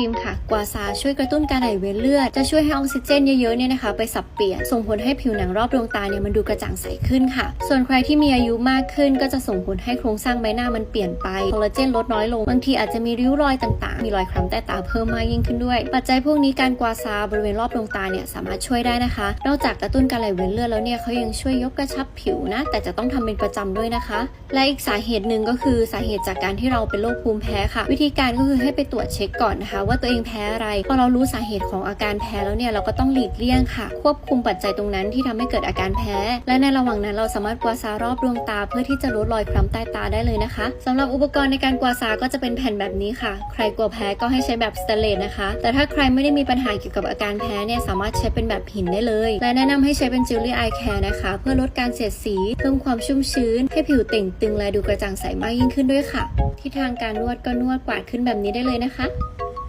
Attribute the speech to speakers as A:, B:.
A: รีมค่ะ กวาซาช่วยกระตุ้นการไหลเวียนเลือด จะช่วยให้ออกซิเจนเยอะๆเนี่ยนะคะไปสับเปลี่ยน ส่งผลให้ผิวหนังรอบดวงตาเนี่ยมันดูกระจ่างใสขึ้นค่ะ ส่วนใครที่มีอายุมากขึ้น ก็จะส่งผลให้โครงสร้างใบหน้ามันเปลี่ยนไป คอลลาเจนลดน้อยลง บางทีอาจจะมีริ้วรอยต่างๆ มีรอยคล้ำใต้ตาเพิ่มมากยิ่งขึ้นด้วย ปัจจัยพวกนี้การกวาซาบริเวณรอบดวงตาเนี่ยสามารถช่วยได้นะคะ นอกจากกระตุ้นการไหลเวียนเลือดแล้วเนี่ยเขายังช่วยยกกระชับผิวนะ แต่จะต้องทำเป็นประจำด้วยนะคะ และอีกสาเหตุหนึ่งก็คือสาเหตุจากการที่เราเป็นโรคภูมิแพ้ค่ะ วิธีการก็คือให้ไปตรวจเช็คก่อนนะคะว่าตัวเองแพ้อะไร พอเรารู้สาเหตุของอาการแพ้แล้วเนี่ยเราก็ต้องหลีกเลี่ยงค่ะ ควบคุมปัจจัยตรงนั้นที่ทำให้เกิดอาการแพ้ และในระหว่างนั้นเราสามารถกวาซารอบดวงตา เพื่อที่จะลดรอยคล้ำใต้ตาได้เลยนะคะสำหรับอุปกรณ์ในการกวาซาก็จะเป็นแผ่นแบบนี้ค่ะ ใครกลัวแพ้ก็ให้ใช้แบบสเตเลสนะคะ แต่ถ้าใครไม่ได้มีปัญหาเกี่ยวกับอาการแพ้เนี่ยสามารถใช้เป็นแบบหินได้เลย และแนะนำให้ใช้เป็นจิวเลี่ไอแคร์นะคะ เพื่อลดการเสียดสี เพิ่มความชุ่มชื้น ให้ผิวเต่งตึงและดูกระจ่างใสมากยิ่งขึ้นด้วยค่ะ ที่ทางการนวดก็นวดกวาดขึ้นแบบนี้ได้เลยนะคะ